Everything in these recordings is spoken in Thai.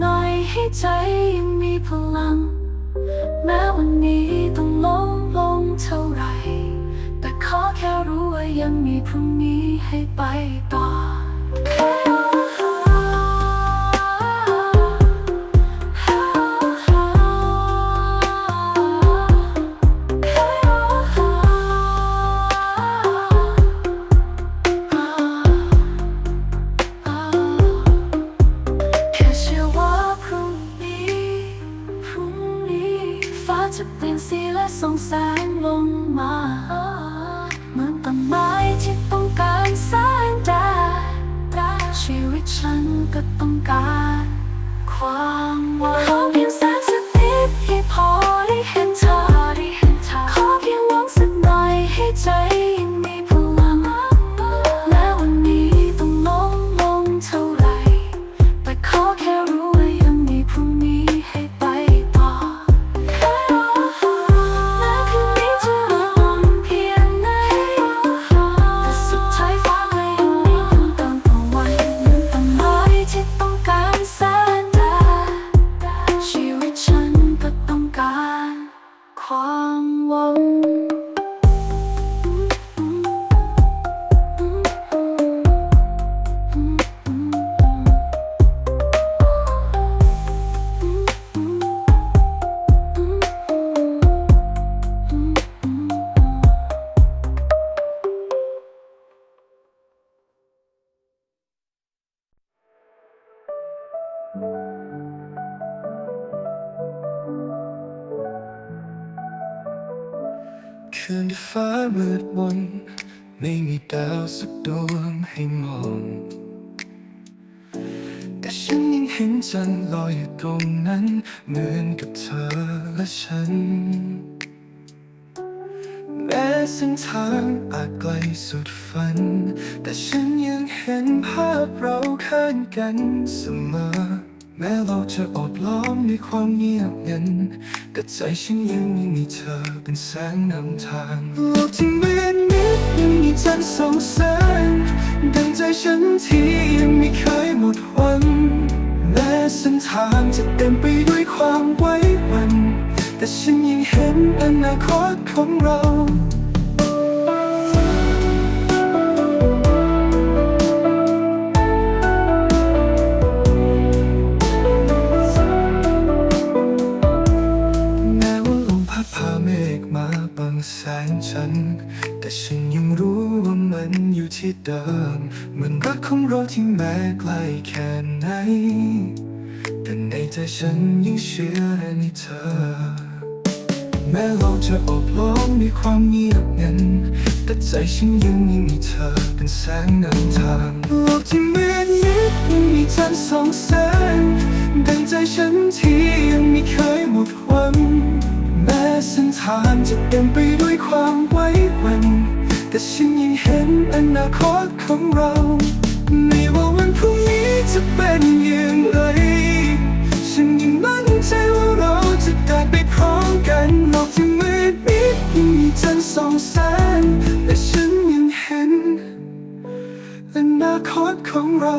หน่อยให้ใจยังมีพลัง แม้วันนี้ต้องล้มลงเท่าไร แต่ขอแค่รู้ว่ายังมีพรุ่งนี้ให้ไปต่อ ให้ใจ ห็นจันลอยอยู่ตรงนั้นเหมือนกับเธอและฉัน แม้เส้นทางอาจไกลสุดฝัน แต่ฉันยังเห็นภาพเราข้างกันเสมอ แม้เราจะอบล้อมด้วยความเงียบงันแต่ใจฉันยังมีเธอเป็นแสงนำทางโลกที่มืดมิดยังมีจันทร์สองแสงดังใจฉันที่ยังไม่เคยหมด เห็นอนาคตของเราแม้ว่าลมพัดพาเมฆมาบังแสงฉัน แต่ฉันยังรู้ว่ามันอยู่ที่เดิมเหมือนรักของเราที่แม้ไกลแค่ไหนแต่ในใจฉันยังเชื่อในเธอ แม้เราจะอบล้อมด้วยความเงียบงันแต่ใจฉันยังมีเธอเป็นแสงนำทางโลกที่มืดมิดยังมีจันทร์สองแสงดังใจฉันที่ยังไม่เคยหมดหวังแม้เส้นทางจะเต็มไปด้วยความไว้วันแต่ฉันยังเห็นอนาคตของเราไม่ว่าวันพรุ่งนี้จะเป็นอย่างไรฉันยังมั่นใจว่า ของเรา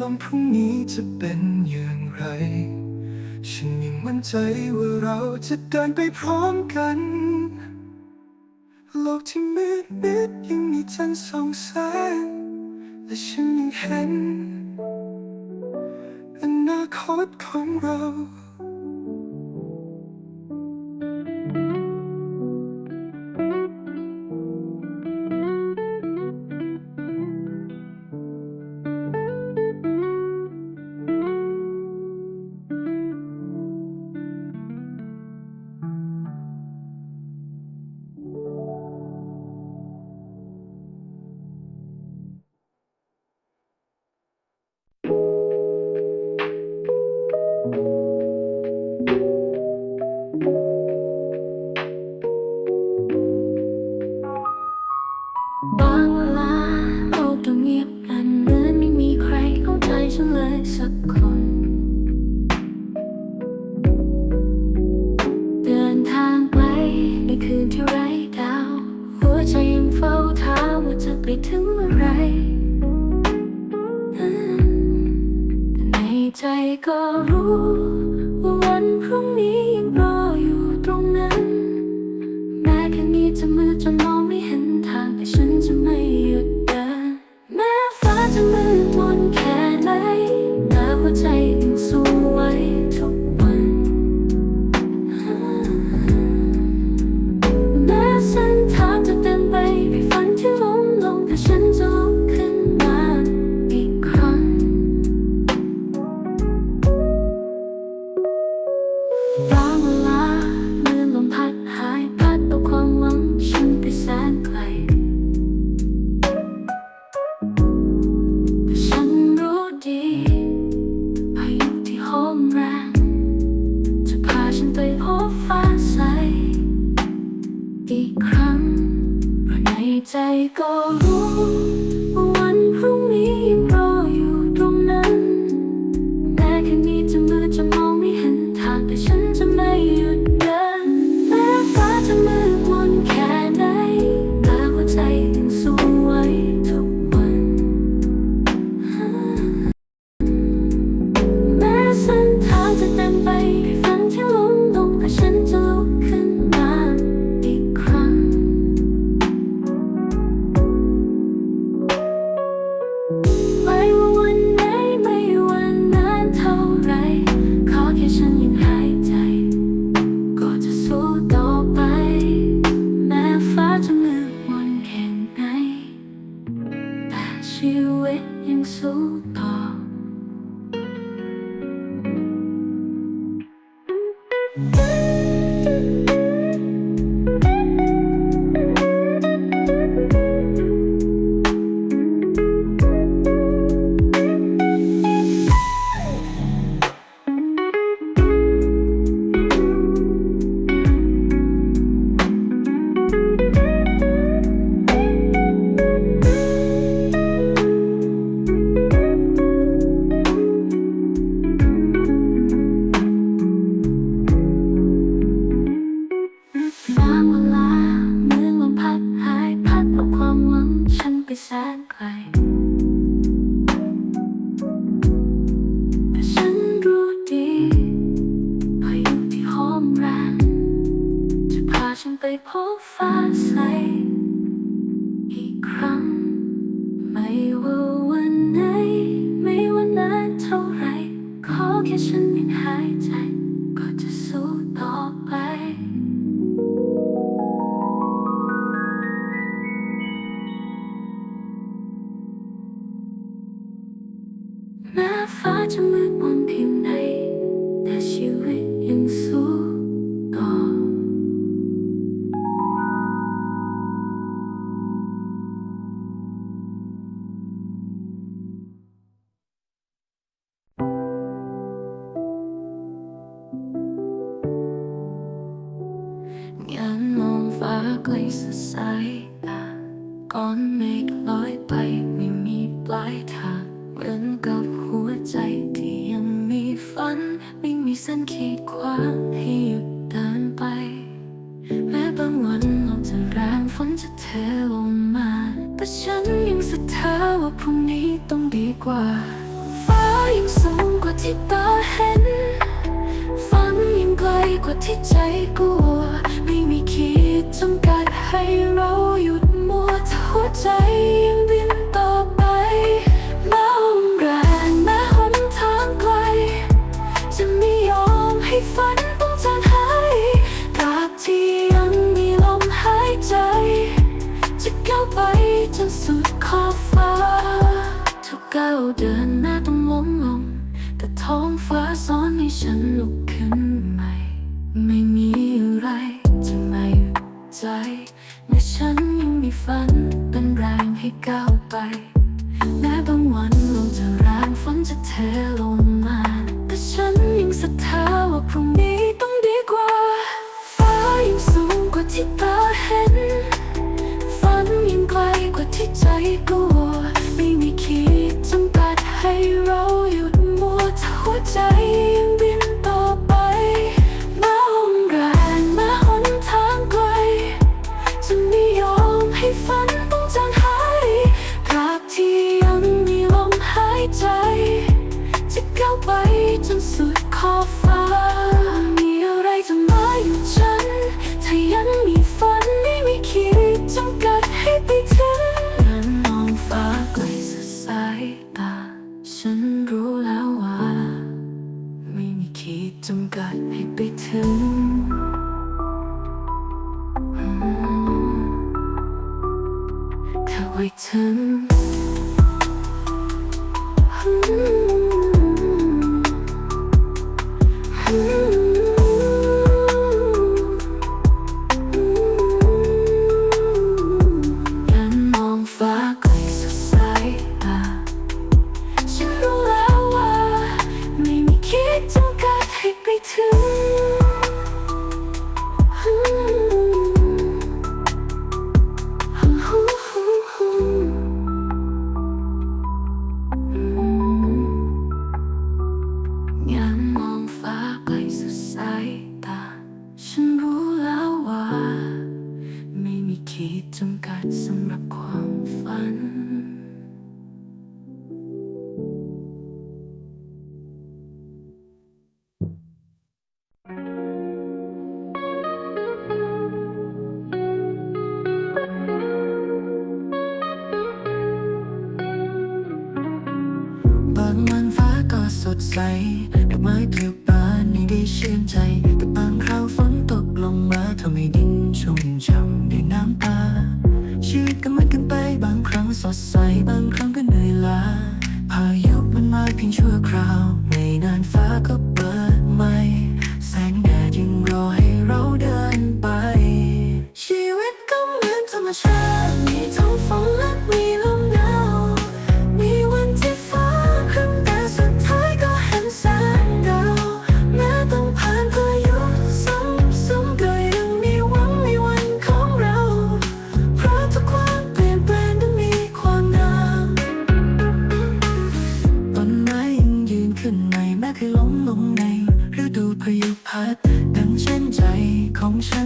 ว่าพรุ่งนี้จะเป็นอย่างไร ฉันยังมั่นใจว่าเราจะเดินไปพร้อมกัน โลกที่มืดมิดยังมีจันทร์สองแสงและฉันยังเห็นอนาคตของเรา คืนที่ไร้ดาว หัวใจยังเฝ้าถามว่าจะไปถึงเมื่อไรแต่ในใจก็รู้ 在高路 ใคร แต่ฉันรู้ดีพายุที่หอมแรง จะพาฉันไปพบฟ้าใส อีกครั้ง ไม่ว่าวันไหน ไม่ว่านานเท่าไร ขอแค่ฉันมีหายใจ ก็จะสู้ต่อ แม้ฟ้าจะมืดมน 奇怪。 ให้ฝันต้องจางหายตราบที่ยังมีลมหายใจ จะก้าวไปจนสุดขอบฟ้า ทุกก้าวเดินหน้าต้องล้มลง แต่ท้องฟ้าสอนให้ฉันลุกขึ้นใหม่ ไม่มีอะไรจะไม่ใจแม้ฉันยังมีฝันเป็นแรงให้ก้าวไปแม้บางวันลมจะแรงฝนจะเทลงมา ฉันยังศรัทธาว่าพรุ่ง พัดดังเช่นใจของฉัน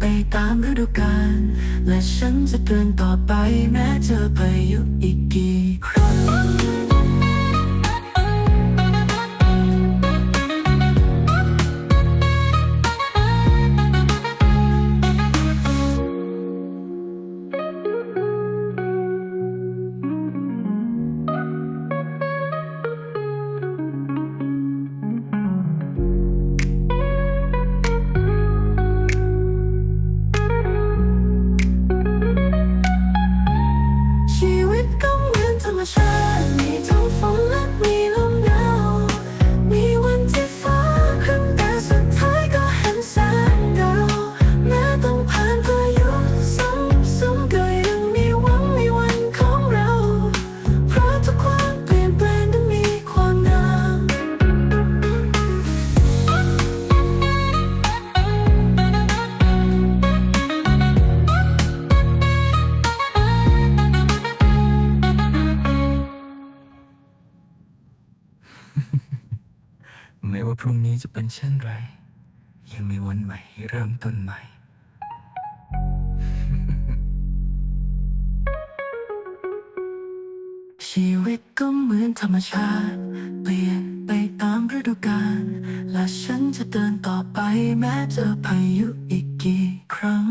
ไปตามฤดูกาลและฉันจะเดินต่อไปแม้เจอพายุอีกกี่ครั้ง ไม่ว่าพรุ่งนี้จะเป็นเช่นไร ยังมีวันใหม่ให้เริ่มต้นใหม่ ชีวิตก็เหมือนธรรมชาติ เปลี่ยนไปตามฤดูกาลและฉันจะเดินต่อไปแม้เจอพายุอีกกี่ครั้ง